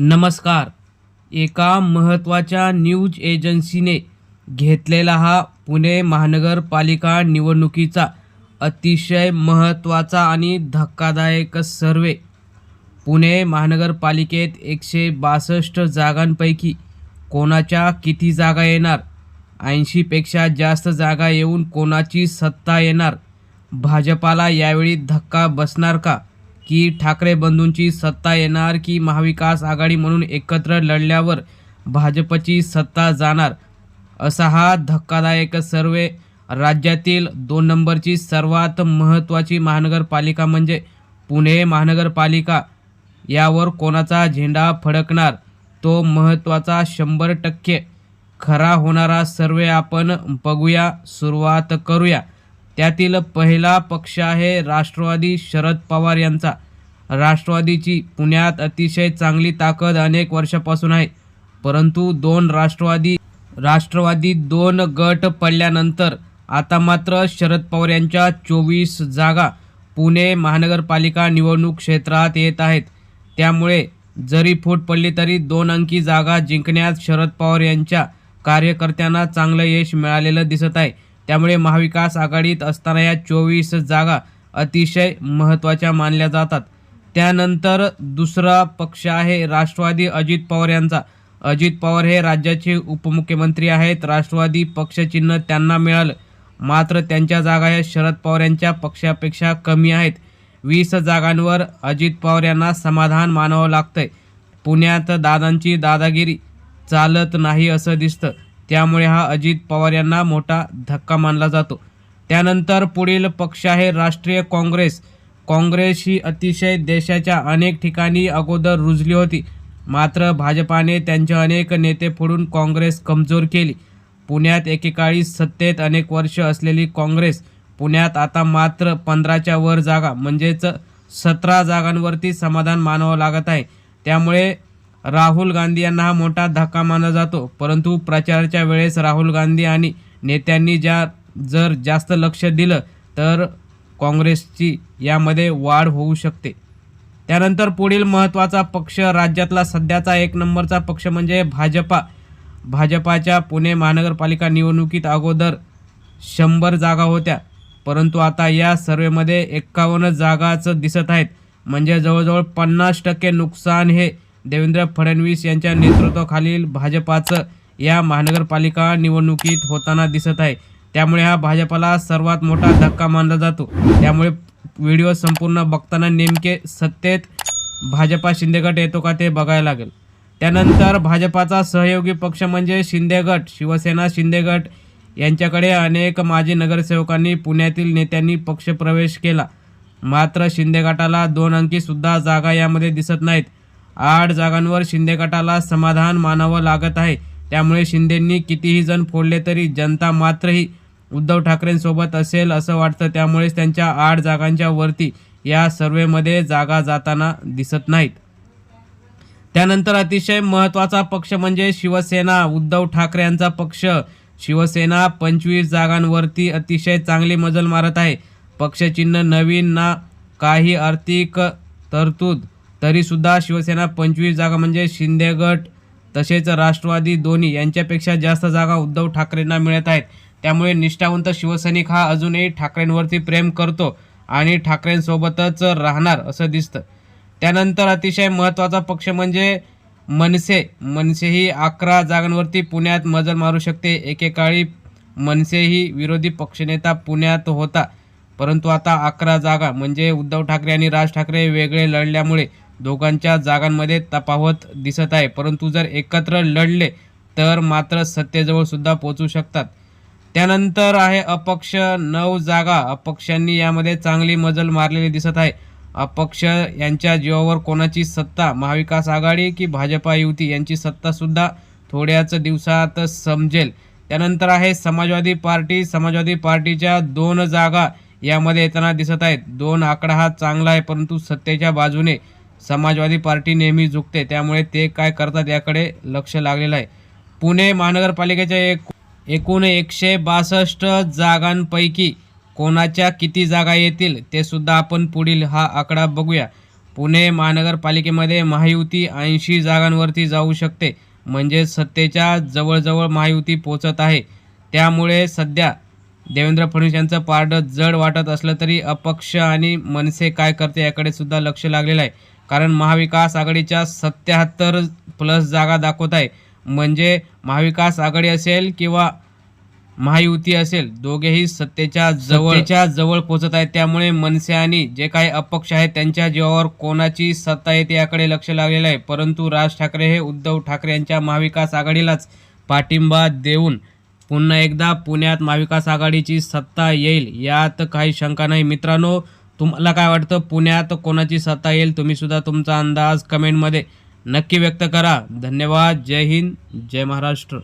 नमस्कार. एका महत्त्वाच्या न्यूज एजन्सीने घेतलेला हा पुणे महानगरपालिका निवडणुकीचा अतिशय महत्त्वाचा आणि धक्कादायक सर्वे. पुणे महानगरपालिकेत एकशे बासष्ट जागांपैकी कोणाच्या किती जागा येणार? ऐंशीपेक्षा जास्त जागा येऊन कोणाची सत्ता येणार? भाजपाला यावेळी धक्का बसणार का? की ठाकरे बंधूंची सत्ता येणार की महाविकास आघाडी म्हणून एकत्र लढल्यावर भाजपची सत्ता जाणार? असा हा धक्कादायक सर्वे. राज्यातील दोन नंबरची सर्वात महत्त्वाची महानगरपालिका म्हणजे पुणे महानगरपालिका. यावर कोणाचा झेंडा फडकणार? तो महत्त्वाचा शंभर टक्के. खरा होणारा सर्वे आपण बघूया सुरुवात करूया. त्यातील पहिला पक्ष आहे राष्ट्रवादी शरद पवार यांचा. राष्ट्रवादीची पुण्यात अतिशय चांगली ताकद अनेक वर्षापासून आहे. परंतु दोन राष्ट्रवादी राष्ट्रवादी दोन गट पडल्यानंतर आता मात्र शरद पवार यांच्या चोवीस जागा पुणे महानगरपालिका निवडणूक क्षेत्रात येत आहेत. त्यामुळे जरी फूट पडली तरी दोन अंकी जागा जिंकण्यात शरद पवार यांच्या कार्यकर्त्यांना चांगलं यश मिळालेलं दिसत आहे. त्यामुळे महाविकास आघाडीत असताना या चोवीस जागा अतिशय महत्त्वाच्या मानल्या जातात. त्यानंतर दुसरा पक्ष आहे राष्ट्रवादी अजित पवार यांचा. अजित पवार हे राज्याचे उपमुख्यमंत्री आहेत. राष्ट्रवादी पक्षचिन्ह त्यांना मिळालं. मात्र त्यांच्या जागा या शरद पवार यांच्या पक्षापेक्षा कमी आहेत. वीस जागांवर अजित पवार यांना समाधान मानावं लागतंय. पुण्यात दादांची दादागिरी चालत नाही असं दिसतं. त्यामुळे हा अजित पवार यांना मोठा धक्का मानला जातो. त्यानंतर पुढील पक्ष आहे राष्ट्रीय काँग्रेस. काँग्रेस ही अतिशय देशाच्या अनेक ठिकाणी अगोदर रुजली होती. मात्र भाजपाने त्यांचे अनेक नेते फोडून काँग्रेस कमजोर केली. पुण्यात एकेकाळी सत्तेत अनेक वर्ष असलेली काँग्रेस पुण्यात आता मात्र पंधराच्या वर जागा म्हणजेच सतरा जागांवरती समाधान मानावं लागत आहे. त्यामुळे राहुल गांधी यांना हा मोठा धक्का मानला जातो. परंतु प्रचाराच्या वेळेस राहुल गांधी आणि नेत्यांनी ज्या जर जास्त लक्ष दिलं तर काँग्रेसची यामध्ये वाढ होऊ शकते. त्यानंतर पुढील महत्त्वाचा पक्ष राज्यातला सध्याचा एक नंबरचा पक्ष म्हणजे भाजपा. भाजपाच्या पुणे महानगरपालिका निवडणुकीत अगोदर शंभर जागा होत्या. परंतु आता या सर्वेमध्ये एक्कावन्न जागाच दिसत आहेत. म्हणजे जवळजवळ पन्नास टक्के नुकसान हे देवेंद्र फडणवीस यांच्या नेतृत्वाखालील भाजपाचं या महानगरपालिका निवडणुकीत होताना दिसत आहे. त्यामुळे हा भाजपाला सर्वात मोठा धक्का मानला जातो. त्यामुळे व्हिडिओ संपूर्ण बघताना नेमके सत्तेत भाजपा शिंदेगट येतो का ते बघायला लागेल. त्यानंतर भाजपाचा सहयोगी पक्ष म्हणजे शिंदेगट शिवसेना शिंदेगट यांच्याकडे अनेक माजी नगरसेवकांनी पुण्यातील नेत्यांनी पक्षप्रवेश केला. मात्र शिंदे गटाला दोन अंकीसुद्धा जागा यामध्ये दिसत नाहीत. आठ जागांवर शिंदे गटाला समाधान मानावं लागत आहे. त्यामुळे शिंदेंनी कितीही जण फोडले तरी जनता मात्रही उद्धव ठाकरेंसोबत असेल असं वाटतं. त्यामुळेच त्यांच्या आठ जागांच्या वरती या सर्वेमध्ये जागा जाताना दिसत नाहीत. त्यानंतर अतिशय महत्त्वाचा पक्ष म्हणजे शिवसेना. उद्धव ठाकरे यांचा पक्ष शिवसेना पंचवीस जागांवरती अतिशय चांगली मजल मारत आहे. पक्षचिन्ह नवीन ना काही आर्थिक तरतूद. तरीसुद्धा शिवसेना पंचवीस जागा म्हणजे शिंदेगट तसेच राष्ट्रवादी दोन्ही यांच्यापेक्षा जास्त जागा उद्धव ठाकरेंना मिळत आहेत. त्यामुळे निष्ठावंत शिवसैनिक हा अजूनही ठाकरेंवरती प्रेम करतो आणि ठाकरेंसोबतच राहणार असं दिसतं. त्यानंतर अतिशय महत्त्वाचा पक्ष म्हणजे मनसे. मनसे ही अकरा जागांवरती पुण्यात मजल मारू शकते. एकेकाळी मनसे ही विरोधी पक्षनेता पुण्यात होता. परंतु आता अकरा जागा म्हणजे उद्धव ठाकरे आणि राज ठाकरे वेगळे लढल्यामुळे दोघांच्या जागांमध्ये तफावत दिसत आहे. परंतु जर एकत्र लढले तर मात्र सत्तेजवळ सुद्धा पोचू शकतात. त्यानंतर आहे अपक्ष नऊ जागा. अपक्षांनी यामध्ये चांगली मजल मारलेली दिसत आहे. अपक्ष यांच्या जीवावर कोणाची सत्ता? महाविकास आघाडी की भाजपा युती? यांची सत्ता सुद्धा थोड्याच दिवसात समजेल. त्यानंतर आहे समाजवादी पार्टी. समाजवादी पार्टीच्या दोन जागा यामध्ये येताना दिसत आहेत. दोन आकडा हा चांगला आहे परंतु सत्तेच्या बाजूने समाजवादी पार्टी नेहमी झुकते त्यामुळे ते काय करतात याकडे लक्ष लागलेलं आहे. पुणे महानगरपालिकेच्या एक एकूण एकशे बासष्ट जागांपैकी कोणाच्या किती जागा येतील ते सुद्धा आपण पुढील हा आकडा बघूया. पुणे महानगरपालिकेमध्ये महायुती ऐंशी जागांवरती जाऊ शकते म्हणजे सत्तेच्या जवळजवळ महायुती पोचत आहे. त्यामुळे सध्या देवेंद्र फडणवीस यांचं पारडं जड वाटत असलं तरी अपक्ष आणि मनसे काय करते याकडे सुद्धा लक्ष लागलेलं आहे. कारण महाविकास आघाडीच्या सत्याहत्तर प्लस जागा दाखवत आहे. म्हणजे महाविकास आघाडी असेल किंवा महायुती असेल दोघेही सत्तेच्या जवळच्या जवळ पोचत आहेत. त्यामुळे मनसे आणि जे काही अपक्ष आहेत त्यांच्या जीवावर कोणाची सत्ता येते याकडे लक्ष लागलेलं आहे. परंतु राज ठाकरे हे उद्धव ठाकरे यांच्या महाविकास आघाडीलाच पाठिंबा देऊन पुन्हा एकदा पुण्यात महाविकास आघाडीची सत्ता येईल यात काही शंका नाही. मित्रांनो तुम्हाला काय वाटतं? पुण्यात कोणाची सत्ता येईल? तुम्हीसुद्धा तुमचा अंदाज कमेंटमध्ये नक्की व्यक्त करा. धन्यवाद. जय हिंद. जय महाराष्ट्र.